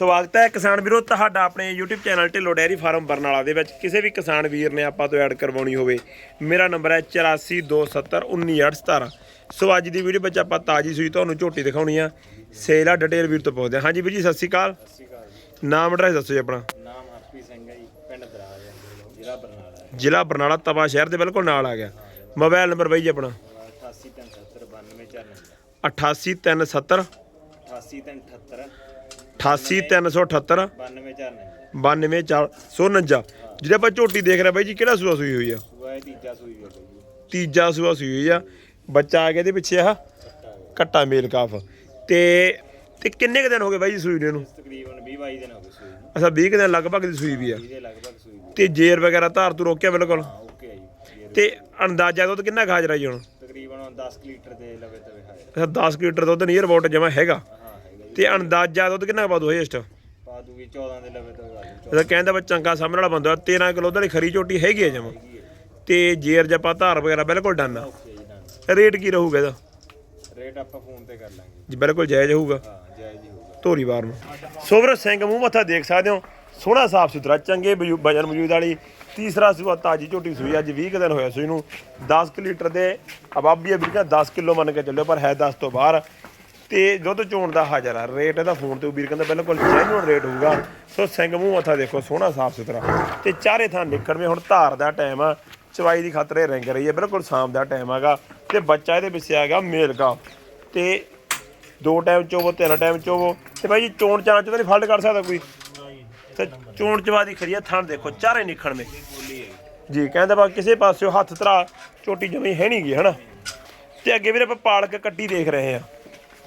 ਸਵਾਗਤ ਹੈ ਕਿਸਾਨ ਵੀਰੋ ਤੁਹਾਡਾ ਆਪਣੇ YouTube channel Dhillon dairy farm Barnala ਦੇ ਵਿੱਚ। ਕਿਸੇ ਵੀ ਕਿਸਾਨ ਵੀਰ ਨੇ ਆਪਾਂ ਤੋਂ ਐਡ ਕਰਵਾਉਣੀ ਹੋਵੇ ਮੇਰਾ ਨੰਬਰ ਹੈ 8427191817 ਸੋ ਅੱਜ ਦੀ ਵੀਡੀਓ ਵਿੱਚ ਆਪਾਂ ਤਾਜੀ ਸੂਈ ਤੁਹਾਨੂੰ ਝੋਟੀ ਦਿਖਾਉਣੀ ਆ। ਸੇਲਾ ਡਿਟੇਲ ਵੀਰ ਤੋਂ ਪੁੱਛਦੇ ਹਾਂ। ਹਾਂਜੀ ਵੀਰ ਜੀ ਸਤਿ ਸ਼੍ਰੀ ਅਕਾਲ। ਸਤਿ ਸ਼੍ਰੀ ਅਕਾਲ ਜੀ। ਨਾਮ ਐਡਰੈਸ ਦੱਸੋ ਜੀ ਆਪਣਾ। ਨਾਮ ਹਰਪ੍ਰੀਤ ਸਿੰਘ ਹੈ ਜੀ ਪਿੰਡ ਦਰਾਜ ਜ਼ਿਲ੍ਹਾ ਬਰਨਾਲਾ ਜ਼ਿਲ੍ਹਾ ਬਰਨਾਲਾ ਤਵਾ ਸ਼ਹਿਰ ਦੇ ਬਿਲਕੁਲ ਨਾਲ ਆ ਗਿਆ। ਮੋਬਾਈਲ ਨੰਬਰ ਬਾਈ ਜੀ ਆਪਣਾ। 88379294 88370 88378 88378 924 92449 ਜਿਹੜੇ ਆਪਾਂ ਝੋਟੀ ਦੇਖ ਰਹੇ ਬਾਈ ਜੀ ਕਿਹੜਾ ਸੂਆ ਸੂਈ ਹੋਈ ਆ? ਤੀਜਾ ਸੂਈ ਹੈ ਜੀ। ਤੀਜਾ ਸੂਆ ਸੂਈ ਹੋਈ ਆ। ਬੱਚਾ ਆ ਗਿਆ ਇਹਦੇ ਪਿੱਛੇ ਆ। ਕੱਟਾ ਮੇਲ ਕਾਫ। ਤੇ ਤੇ ਕਿੰਨੇ ਕੁ ਦਿਨ ਹੋ ਗਏ ਬਾਈ ਜੀ ਸੂਈ ਨੂੰ ਤਕਰੀਬਨ 20 22 ਦਿਨ ਹੋ ਗਏ ਸੂਈ ਨੂੰ। ਅੱਛਾ 20 ਕੁ ਦਿਨ ਲਗਭਗ ਦੀ ਸੂਈ ਵੀ ਆ। ਲਗਭਗ ਸੂਈ ਤੇ ਜੇਰ ਵਗੈਰਾ ਧਾਰ ਤੋਂ ਰੋਕਿਆ ਬਿਲਕੁਲ? ਓਕੇ ਜੀ ਤੇ ਅੰਦਾਜ਼ਾ ਦੁੱਧ ਕਿੰਨਾ ਖਾਜ ਰਹੀ ਹੁਣ? ਤਕਰੀਬਨ 10 ਕੁ ਲੀਟਰ ਦੇ ਲਵੇ ਤਵੇ ਹੈ ਅੱਛਾ 10 ਕੁ ਲੀਟਰ ਦੁੱਧ ਨੀਅਰ ਅਬਾਊਟ ਜਮਾ ਹੈਗਾ। ਜੀ ਤੇ ਅੰਦਾਜ਼ਾ ਦੁੱਧ ਕਿੰਨਾ ਪਾ ਦੋ ਹੇਸਟ? ਪਾ ਦੂਗੀ 14 ਦੇ ਲਵੇ ਜੂ ਅੱਛਾ ਕਹਿੰਦਾ ਬਾ ਚੰਗਾ ਸਾਹਮਣੇ ਵਾਲਾ ਬੰਦਾ 13 ਕਿਲੋ ਦੀ ਖਰੀ ਝੋਟੀ ਹੈਗੀ ਆ ਜਮਾ। ਤੇ ਜੇਰ ਜਪਾ ਧਾਰ ਵਗੈਰਾ ਬਿਲਕੁਲ ਡਨ ਆ। ਰੇਟ ਕੀ ਰਹੂਗਾ ਇਹਦਾ? ਰੇਟ ਆਪਾਂ ਫੋਨ ਤੇ ਕਰ ਲਾਂਗੇ। ਜੀ ਬਿਲਕੁਲ ਜਾਇਜ਼ ਹੋਊਗਾ। ਹਾਂ ਜਾਇਜ਼ ਹੀ ਹੋਊਗਾ। ਧੋਰੀ ਵਾਰ ਨੂੰ। ਸੋਵਰ ਸਿੰਘ ਮੂੰਹ ਮੱਥਾ ਦੇਖ ਸਕਦੇ ਹੋ। ਸੋਹਣਾ ਸਾਫ਼ ਸੁਥਰਾ ਚੰਗੇ ਵਜਨ ਮੌਜੂਦ ਵਾਲੀ। ਤੀਸਰਾ ਸੂਆ ਤਾਜੀ ਝੋਟੀ ਸੂਈ। ਅੱਜ 20 ਕੁ ਦਿਨ ਹੋਇਆ ਸੂਈ ਨੂੰ। 10 ਕੁ ਲੀਟਰ ਦੇ ਅਬਾਬੀ ਵੀਰਕਾ 10 ਕਿਲੋ ਮੰਨ ਕੇ ਚੱਲਿਓ ਪਰ ਹੈ 10 ਤੋਂ ਬਾਹਰ। ਤੇ ਦੁੱਧ ਚੋਣ ਦਾ ਹਾਜ਼ਰ ਆ। ਰੇਟ ਇਹਦਾ ਫੋਨ ਤੇ ਵੀਰ ਕਹਿੰਦਾ, ਬਿਲਕੁਲ ਜੈਨੂਅਨ ਰੇਟ ਹੋਊਗਾ। ਸੋ ਸਿੰਘ ਮੂੰਹ ਮੱਥਾ ਦੇਖੋ, ਸੋਹਣਾ ਸਾਫ਼ ਸੁਥਰਾ। ਤੇ ਚਾਰੇ ਥਾਂ ਨਿਕਲਵੇਂ, ਹੁਣ ਧਾਰ ਦਾ ਟਾਈਮ ਆ। ਚਵਾਈ ਦੀ ਖਾਤਰ ਇਹ ਰਿੰਗ ਰਹੀ ਹੈ, ਬਿਲਕੁਲ ਸ਼ਾਮ ਦਾ ਟਾਈਮ ਹੈਗਾ। ਤੇ ਬੱਚਾ ਇਹਦੇ ਪਿੱਛੇ ਹੈਗਾ ਮੇਲ ਕਾ ਤੇ ਦੋ ਟਾਈਮ ਚੋਵੋ, ਤਿੰਨ ਟਾਈਮ ਚੋਵੋ। ਤੇ ਭਾਈ ਜੀ, ਚੋਣ ਚਾਂ ਚ ਤਾਂ ਨਹੀਂ ਫਲਟ ਕਰ ਸਕਦਾ ਕੋਈ? ਤੇ ਚੋਣ ਚਵਾ ਦੀ ਖਰੀਆ ਥਾਂ ਦੇਖੋ, ਚਾਰੇ ਨਿਖਣ ਮੇ ਜੀ, ਕਹਿੰਦਾ ਬਾ ਕਿਸੇ ਪਾਸਿਓ ਹੱਥ ਧਰਾ, ਚੋਟੀ ਜਮੀ ਹੈ ਨਹੀਂ ਗਈ ਹਨਾ? ਤੇ ਅੱਗੇ ਵੀਰੇ ਆਪਾਂ ਪਾਲਕ ਕੱਟੀ ਦੇਖ ਰਹੇ ਆ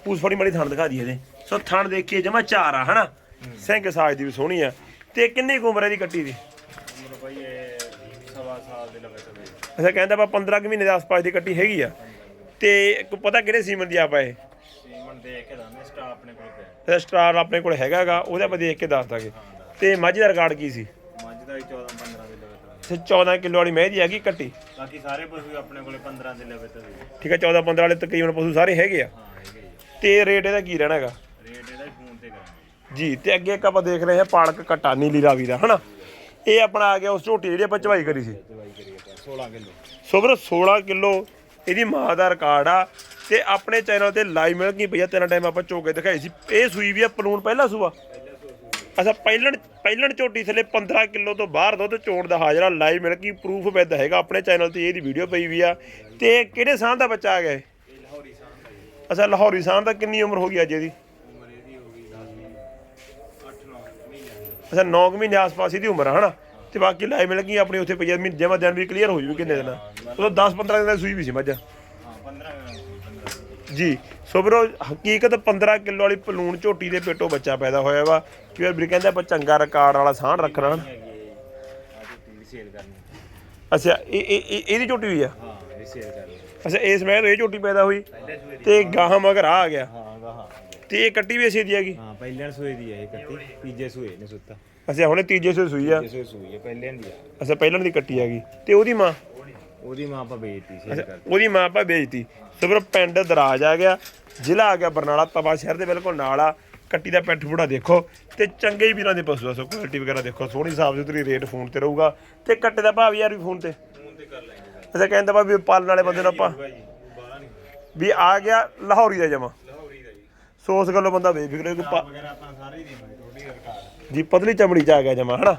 ਪੂਸ ਫੜੀ ਮੜੀ ਥਣ ਦਿਖਾ ਦਈਏ ਇਹਦੇ। ਸੋ ਥਣ ਦੇਖੀਏ ਜਮਾ ਚਾਰ ਆ ਹਨਾ? ਸਿੰਘ ਸਾਜ ਦੀ ਵੀ ਸੋਹਣੀ ਆ। ਤੇ ਕਿੰਨੀ ਕੁ ਉਮਰ ਹੈ ਦੀ ਕੱਟੀ ਦੀ? ਉਮਰ ਭਾਈ ਇਹ ਸਵਾ ਸਾਲ ਦੇ ਲਵੇ ਤਵੇ ਅੱਛਾ ਕਹਿੰਦਾ ਬਾ 15 ਕੁ ਮਹੀਨੇ ਦੇ ਆਸ-ਪਾਸ ਦੀ ਕੱਟੀ ਹੈਗੀ ਆ। ਤੇ ਪਤਾ ਕਿਹੜੇ ਸੀਮਨ ਦੀ ਆਪਾਂ ਇਹ? ਸੀਮਨ ਦੇਖ ਕੇ ਦਾਨੇ ਸਟਾਫ ਆਪਣੇ ਕੋਲ ਪਿਆ। ਸਟਾਰ ਆਪਣੇ ਕੋਲ ਹੈਗਾਗਾ ਉਹਦੇ ਆਪਾਂ ਦੇਖ ਕੇ ਦੱਸ ਦਾਂਗੇ। ਤੇ ਮੱਝ ਦਾ ਰਿਕਾਰਡ ਕੀ ਸੀ? ਮੱਝ ਦਾ ਵੀ 14 15 ਦੇ ਲਵੇ ਤਵੇ ਤੇ 14 ਕਿਲੋ ਵਾਲੀ ਮਹਿ ਦੀ ਹੈਗੀ ਕੱਟੀ? ਬਾਕੀ ਸਾਰੇ ਪਸ਼ੂ ਆਪਣੇ ਕੋਲੇ 15 ਦੇ ਲਵੇ ਤਵੇ ਠੀਕ ਹੈ 14 15 ਵਾਲੇ ਤਕਰੀਬਨ ਪਸ਼ੂ ਸਾਰੇ ਹੈਗੇ ਆ। ਹਾਂ ਹੈਗੇ। ਜੀ ਤੇ ਰੇਟ ਇਹਦਾ ਕੀ ਰਹਿਣਾ ਹੈਗਾ? ਰੇਟ ਇਹਦਾ ਫੋਨ ਤੇ ਕਰਾਂਗੇ। ਜੀ ਤੇ ਅੱਗੇ ਇੱਕ ਆਪਾਂ ਦੇਖ ਰਹੇ ਹਾਂ ਪਾਲਕ ਕਟਾ ਨੀਲੀ ਰਾਵੀ ਦਾ ਹਨਾ? ਇਹ ਆਪਣਾ ਆ ਗਿਆ ਉਸ ਝੋਟੀ ਜਿਹੜੀ ਆਪਾਂ ਚਵਾਈ ਕਰੀ ਸੀ। ਦਵਾਈ ਕਰੀਏ ਤਾਂ 16 ਕਿਲੋ। ਸੋ ਵੀਰੋ 16 ਕਿਲੋ ਇਹਦੀ ਮਾਂ ਦਾ ਰਿਕਾਰਡ ਆ। ਤੇ ਆਪਣੇ ਚੈਨਲ ਤੇ ਲਾਈਵ ਮਿਲ ਗਈ ਭਈਆ ਤਿੰਨ ਟਾਈਮ ਆਪਾਂ ਝੋਕੇ ਦਿਖਾਈ ਸੀ। ਇਹ ਸੂਈ ਵੀ ਆ ਪਲੂਣ ਪਹਿਲਾ ਸੂਆ? ਅੱਛਾ ਪਹਿਲਣ ਪਹਿਲਣ ਝੋਟੀ ਥਲੇ 15 ਕਿਲੋ ਤੋਂ ਬਾਹਰ ਦੁੱਧ ਚੋਣ ਦਾ ਹਾਜ਼ਰਾ ਲਾਈਵ ਮਿਲ ਗਈ ਪ੍ਰੂਫ ਵਿਦ ਹੈਗਾ ਆਪਣੇ ਚੈਨਲ ਤੇ ਇਹਦੀ ਵੀਡੀਓ ਪਈ ਵੀ ਆ। ਤੇ ਕਿਹੜੇ ਸਾਹ ਦਾ ਬੱਚਾ ਆ ਗਿਆ ਇਹ? ਇਹ ਲਾਹੌਰੀ ਸਾਂ ਦਾ ਜੀ ਅੱਛਾ ਲਾਹੌਰੀ ਸਾਹ ਦਾ ਕਿੰਨੀ ਉਮਰ ਹੋ ਗਈ ਅੱਜ ਇਹਦੀ? ਉਮਰ ਇਹਦੀ ਹੋ ਗਈ 10 8 9 ਮਹੀਨੇ ਅੱਛਾ 9 ਮਹੀਨੇ ਆਸ-ਪਾਸ ਇਹਦੀ ਉਮਰ ਹਨਾ? ਤੇ ਬਾਕੀ ਲਾਈਵ ਮਿਲ ਗਈ ਆਪਣੀ ਉੱਥੇ ਪਈ ਮਹੀਨੇ ਜਮਾ ਦਿਨ ਵੀ ਕਲੀਅਰ ਹੋ ਜੂ ਕਿੰਨੇ ਦਿਨ। ਉਦੋਂ 10-15 ਦਿਨ ਦੀ ਸੂਈ ਵੀ ਸੀ ਮੱਝ। ਹਾਂ 15 15 ਜੀ ਸੋ ਵੀਰੋ ਹਕੀਕਤ 15 ਕਿਲੋ ਵਾਲੀ ਪਲੂਣ ਝੋਟੀ ਦੇ ਪੇਟੋਂ ਬੱਚਾ ਪੈਦਾ ਹੋਇਆ ਵਾ। ਕਿ ਵੀਰ ਕਹਿੰਦਾ ਆਪਾਂ ਚੰਗਾ ਰਿਕਾਰਡ ਵਾਲਾ ਸਾਹ ਰੱਖਣਾ। ਅੱਛਾ ਇਹ ਇਹ ਇਹ- ਇਹਦੀ ਝੋਟੀ ਹੋਈ ਆ? ਹਾਂ। ਇਹ ਸੇਲ ਕਰਨੀ ਅੱਛਾ ਇਸ ਮਹਿਲ ਇਹ ਝੋਟੀ ਪੈਦਾ ਹੋਈ ਪਹਿਲੇ ਸੂਏ ਦੀ ਤੇ ਗਾਹਾਂ ਮਗਰ ਆ ਗਿਆ। ਹਾਂ ਤੇ ਇਹ ਕੱਟੀ ਵੀ ਇਸੇ ਦੀ ਹੈਗੀ? ਹਾਂ ਪਹਿਲੇ ਸੂਏ ਦੀ ਹੈ ਇਹ ਕੱਟੀ। ਤੀਜੇ ਸੂਏ ਨੇ ਸੁੱਤਾ। ਅੱਛਾ ਹੁਣੇ ਤੀਜੇ ਸੋ ਸੂਈ ਆ? ਤੀਜੇ ਸੂਏ ਸੂਈ ਹੈ ਪਹਿਲੇ ਦੀ ਆ। ਅੱਛਾ ਪਹਿਲਾਂ ਦੀ ਕੱਟੀ ਹੈਗੀ। ਤੇ ਉਹਦੀ ਮਾਂ? ਉਹਦੀ ਮਾਂ ਆਪਾਂ ਵੇਚਤੀ ਕਰ ਉਹਦੀ ਮਾਂ ਆਪਾਂ ਵੇਚਤੀ। ਸੋ ਵੀਰੋ ਪਿੰਡ ਦਰਾਜ ਆ ਗਿਆ ਜ਼ਿਲ੍ਹਾ ਆ ਗਿਆ ਬਰਨਾਲਾ ਤਵਾ ਸ਼ਹਿਰ ਦੇ ਬਿਲਕੁਲ ਨਾਲ ਆ। ਕੱਟੀ ਦਾ ਪੈਂਟ ਫੂੜਾ ਦੇਖੋ। ਤੇ ਚੰਗੇ ਹੀ ਵੀਰਾਂ ਦੇ ਪਸ਼ੂ ਆ ਸੋ ਕੁਆਲਿਟੀ ਵਗੈਰਾ ਦੇਖੋ। ਸੋਹਣੀ ਸਾਫ਼ ਸੁਥਰੀ ਰੇਟ ਫੋਨ ਤੇ ਰਹੂਗਾ। ਤੇ ਕੱਟੇ ਦਾ ਭਾਵ ਯਾਰ ਵੀ ਫੋਨ ਤੇ? ਫੋਨ ਤੇ ਕਰ ਲਾਂਗੇ। ਅੱਛਾ ਕਹਿੰਦਾ ਵਾ ਵੀ ਪਾਲਣ ਵਾਲੇ ਬੰਦੇ ਨੂੰ ਆਪਾਂ ਵੀ ਆ ਗਿਆ ਲਾਹੌਰੀ ਦਾ ਜਮਾ। ਸੋ ਉਸ ਗੱਲੋਂ ਬੰਦਾ ਬੇਫਿਕਰ ਹੀ ਰਕਾਰ ਜੀ ਪਤਲੀ ਚਮੜੀ ਚ ਆ ਗਿਆ ਜਮਾ ਹਨਾ?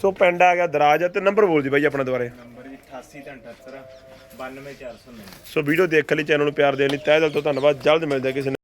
ਸੋ ਪਿੰਡ ਆ ਗਿਆ ਦਰਾਜ ਤੇ ਨੰਬਰ ਬੋਲ ਦੀ ਬਾਈ ਆਪਣਾ ਦੁਆਰੇ। ਨੰਬਰ ਜੀ 88 378 92409 ਸੋ ਵੀਡੀਓ ਦੇਖਣ ਲਈ ਚੈਨਲ ਨੂੰ ਪਿਆਰ ਦੇਣ ਲਈ ਤਹਿ ਦਿਲ ਤੋਂ ਧੰਨਵਾਦ ਜਲਦ ਮਿਲਦੇ ਕਿਸੇ